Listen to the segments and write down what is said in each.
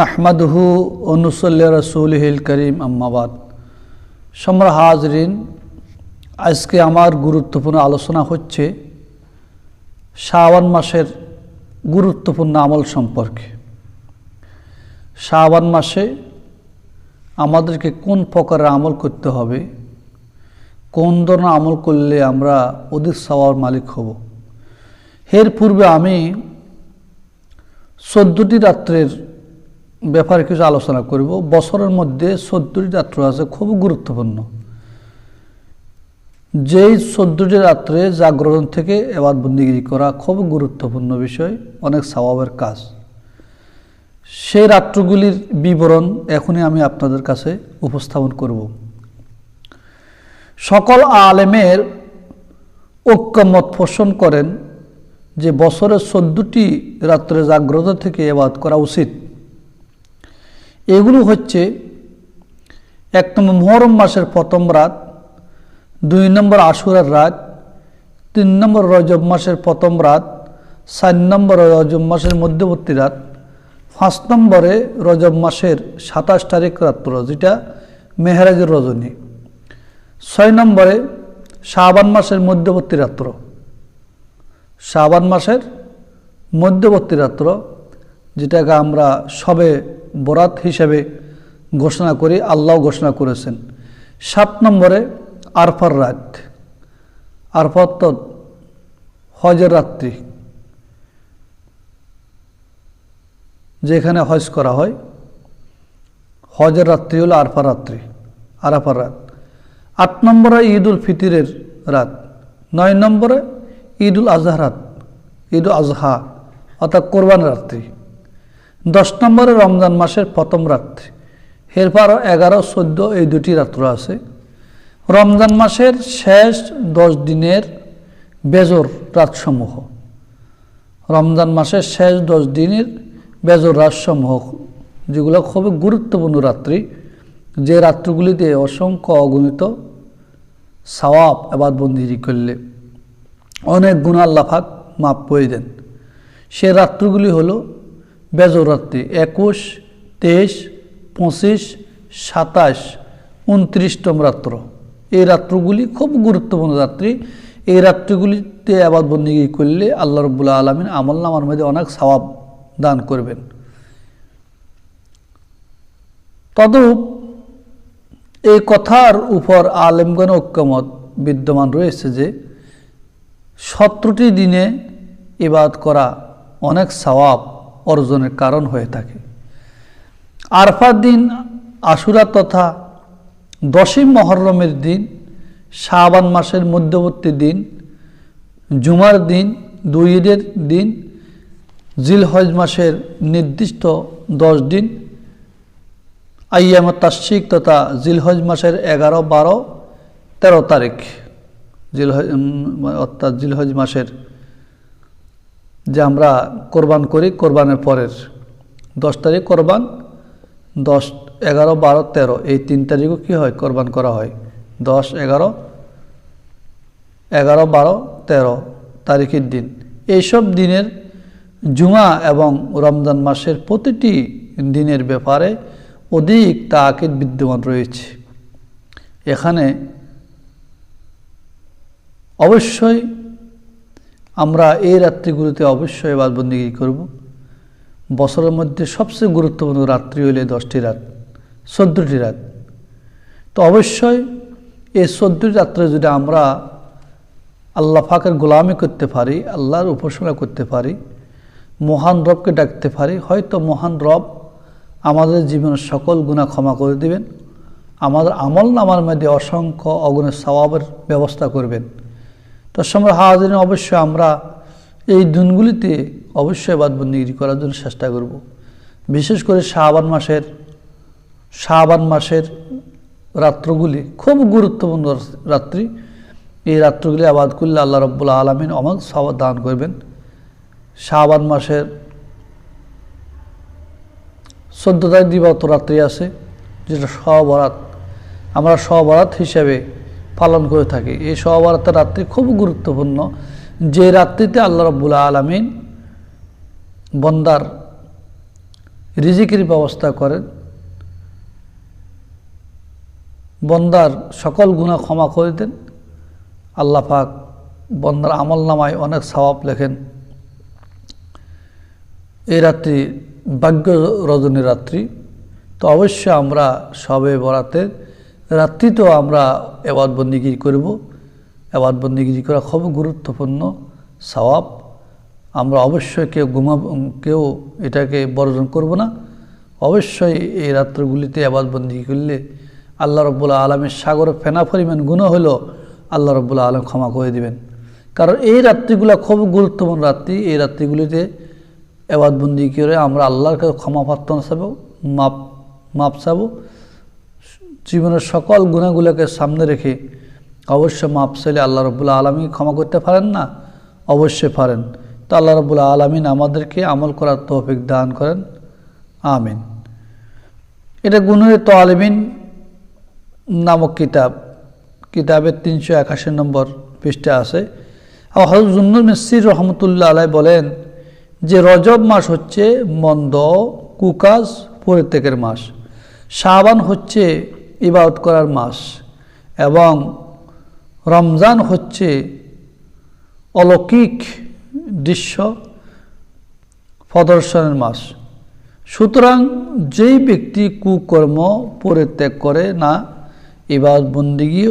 নাহমাদহু অনুসল্লা রসুলহিল করিম আম্মাবাদ সম্রা হাজরিন, আজকে আমার গুরুত্বপূর্ণ আলোচনা হচ্ছে শাওয়ান মাসের গুরুত্বপূর্ণ আমল সম্পর্কে। শাওয়ান মাসে আমাদেরকে কোন প্রকারের আমল করতে হবে, কোন ধরনের আমল করলে আমরা অধিক সাওয়ার মালিক হব। এর পূর্বে আমি চোদ্দোটি রাত্রের ব্যাপারে কিছু আলোচনা করব। বছরের মধ্যে চোদ্দোটি রাত্র আছে, খুব গুরুত্বপূর্ণ। যেই চোদ্দোটি রাত্রে জাগরণ থেকে এবার বন্দিগিরি করা খুব গুরুত্বপূর্ণ বিষয়, অনেক স্বভাবের কাজ। সেই রাত্রগুলির বিবরণ এখনই আমি আপনাদের কাছে উপস্থাপন করব। সকল আলেমের ঐক্যমত পোষণ করেন যে বছরের চোদ্দটি রাত্রে জাগ্রত থেকে এবাদ করা উচিত। এগুলো হচ্ছে এক নম্বর মোহরম মাসের প্রথম রাত, দুই নম্বর আশুরার রাত, তিন নম্বর রজব মাসের প্রথম রাত, চার নম্বর রজব মাসের মধ্যবর্তী রাত, পাঁচ নম্বরে রজব মাসের সাতাশ তারিখ রাত্র যেটা মেহরাজের রজনী। ছয় নম্বরে শাবান মাসের মধ্যবর্তী রাত্র শাবান মাসের মধ্যবর্তী রাত্র যেটাকে আমরা সবে বরাত হিসেবে ঘোষণা করি, আল্লাহ ঘোষণা করেছেন। সাত নম্বরে আরফার রাত। আরফার তো হজের রাত্রি, যেখানে হজ করা হয়। হজের রাত্রি হলো আরফা রাত্রি, আরাফার রাত। আট নম্বরে ঈদ উল ফিতিরের রাত। নয় নম্বরে ঈদ উল আজহা রাত ঈদ উল আজহা, অর্থাৎ কোরবান রাত্রি। দশ নম্বরে রমজান মাসের প্রথম রাত্রি। এরপর এগারো, চোদ্দ, এই দুটি রাত্র আছে। রমজান মাসের শেষ দশ দিনের বেজর রাতসমূহ। রমজান মাসের শেষ দশ দিনের বেজর রাতসমূহ, যেগুলো খুবই গুরুত্বপূর্ণ রাত্রি। যে রাত্রিগুলিতে অসংখ্য অগণিত সওয়াব এবার বন্দিরি করলে অনেক গুণ আল্লাফাক মাপ বয়ে দেন। সে রাত্রিগুলি হলো বেজর রাত্রি একুশ, তেইশ, পঁচিশ, সাতাশ, উনত্রিশতম রাত্র। এই রাত্রগুলি খুব গুরুত্বপূর্ণ রাত্রি। এই রাত্রিগুলিতে আবাদ বন্দিগি করলে আল্লাহ রবুল্লা আলমিন আমল নামার মধ্যে অনেক সওয়াব দান করবেন। তদুপ এই কথার উপর আলেমগণ ঐক্যমত বিদ্যমান রয়েছে যে, সতেরোটি দিনে ইবাদ করা অনেক সওয়াব। অর্জনের কারণ হয়ে থাকে। আরফার দিন, আশুরা তথা দশই মহরমের দিন, শাবান মাসের মধ্যবর্তী দিন, জুমার দিন, দুই ঈদের দিন, জিলহজ মাসের নির্দিষ্ট দশ দিন, আইয়াম তাস্বিক তথা জিলহজ মাসের এগারো, বারো, তেরো তারিখ। জিলহজ অর্থাৎ জিলহজ মাসের যে আমরা কোরবান করি, কোরবানের পরের দশ তারিখ কোরবান, দশ, এগারো, বারো, তেরো, এই তিন তারিখও কী হয়? কোরবান করা হয়। দশ, এগারো এগারো, বারো, তেরো তারিখের দিন। এইসব দিনের জুমা এবং রমজান মাসের প্রতিটি দিনের ব্যাপারে অধিক তাকিদ বিদ্যমান রয়েছে। এখানে অবশ্যই আমরা এই রাত্রিগুলোতে অবশ্যই এবার বন্দিগি করব। বছরের মধ্যে সবচেয়ে গুরুত্বপূর্ণ রাত্রি হলে দশটি রাত, চোদ্দোটি রাত। তো অবশ্যই এই চোদ্দোটি রাত্রে যদি আমরা আল্লাহ ফাঁকের গোলামি করতে পারি, আল্লাহর উপাসনা করতে পারি, মহান রবকে ডাকতে পারি, হয়তো মহান রব আমাদের জীবনের সকল গুণা ক্ষমা করে দিবেন, আমাদের আমল নামার মধ্যে অসংখ্য অগুণের স্বভাবের ব্যবস্থা করবেন। তো সময় হাজির অবশ্যই আমরা এই দিনগুলিতে অবশ্যই বাদবন্দি করার জন্য চেষ্টা করব। বিশেষ করে শাহবান মাসের শাহবান মাসের রাত্রগুলি খুব গুরুত্বপূর্ণ রাত্রি। এই রাত্রগুলি আবাদ করলে আল্লাহ রব্বুল্লা আলমিন অমল সব দান করবেন। শাহবান মাসের চোদ্দ তারিখ রাত্রি আছে, যেটা সবরাত আমরা সবরাত হিসেবে পালন করে থাকি। এই সবরাতের রাত্রি খুব গুরুত্বপূর্ণ। যে রাত্রিতে আল্লাহ রব্বুল্লা আলমিন বন্দার রিজিকের ব্যবস্থা করেন, বন্দার সকল গুণা ক্ষমা করে দেন। আল্লাহ পাক বন্দার আমল নামায় অনেক সওয়াব লেখেন। এই রাত্রি ভাগ্য রজনী রাত্রি। তো অবশ্যই আমরা সবে বরাতের রাত্রিতেও আমরা এবাদ বন্দিগিরি করব। এবাদ বন্দিগিরি করা খুব গুরুত্বপূর্ণ সওয়াব। আমরা অবশ্যই কেউ ঘুমা কেউ এটাকে বর্জন করব না। অবশ্যই এই রাত্রগুলিতে আবাদ বন্দি করলে আল্লাহ রব্বুল্লা আলমের সাগরে ফেনা পরিমাণ গুণ হলেও আল্লাহ রব্বুল্লা আলম ক্ষমা করে দিবেন। কারণ এই রাত্রিগুলো খুব গুরুত্বপূর্ণ রাত্রি। এই রাত্রিগুলিতে এবাদবন্দি করে আমরা আল্লাহর কাছে ক্ষমা প্রার্থনা চাবো, মাপ মাপ চাবো। জীবনের সকল গুণাগুলোকে সামনে রেখে অবশ্য মাপ চাইলে আল্লাহ রবুল্লা আলমী ক্ষমা করতে পারেন না? অবশ্যই পারেন। তো আল্লাহ রবুল্লা আলমিন আমাদেরকে আমল করার তৌফিক দান করেন। আমিন। এটা গুনুরে আলমিন নামক কিতাব। কিতাবের তিনশো একাশি নম্বর পৃষ্ঠা আছে। আর হজরত জুন্নুর মিসির রহমতুল্লাহ আলাই বলেন যে রজব মাস হচ্ছে মন্দ, কুকাজ, পরিত্যাগের মাস। শাবান হচ্ছে ইবাদত করার মাস। এবং রমজান হচ্ছে অলৌকিক দৃশ্য প্রদর্শনের মাস। সুতরাং যেই ব্যক্তি কুকর্ম পরিত্যাগ করে না, ইবাদত বন্দিগি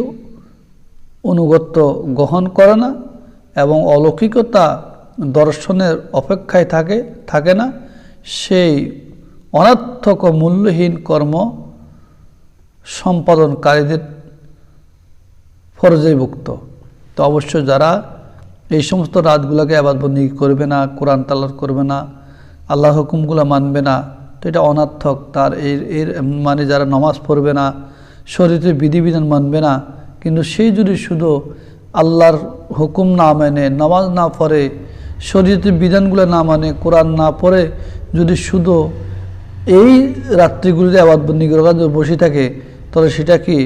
অনুগত্য গ্রহণ করে না এবং অলৌকিকতা দর্শনের অপেক্ষায় থাকে থাকে না, সেই অনার্থক মূল্যহীন কর্ম সম্পাদনকারীদের ফরজেভুক্ত তো অবশ্য যারা এই সমস্ত রাতগুলোকে আবাদবন্দি করবে না, কোরআন তালার করবে না আল্লাহ হুকুমগুলো মানবে না, তো এটা অনার্থক। তার এর এর মানে যারা নমাজ পড়বে না শরীরের বিধিবিধান মানবে না, কিন্তু সেই যদি শুধু আল্লাহর হুকুম না মেনে, নামাজ না পড়ে শরীরের বিধানগুলো না মানে কোরআন না পড়ে, যদি শুধু এই রাত্রিগুলিতে আবাদবন্দি করে বসে থাকে তাহলে সেটা কি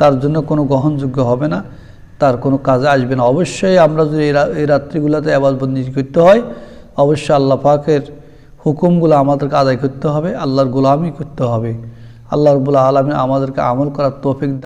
তার জন্য কোনো গ্রহণযোগ্য হবে না? তার কোনো কাজে আসবে না। অবশ্যই আমরা যদি এই রাত্রিগুলোতে আবাদবন্দি করতে হয়, অবশ্যই আল্লাহ পাকের হুকুমগুলো আমাদেরকে আদায় করতে হবে, আল্লাহর গোলামি করতে হবে। আল্লাহ রবুল্লা আলমী আমাদেরকে আমল করার তৌফিক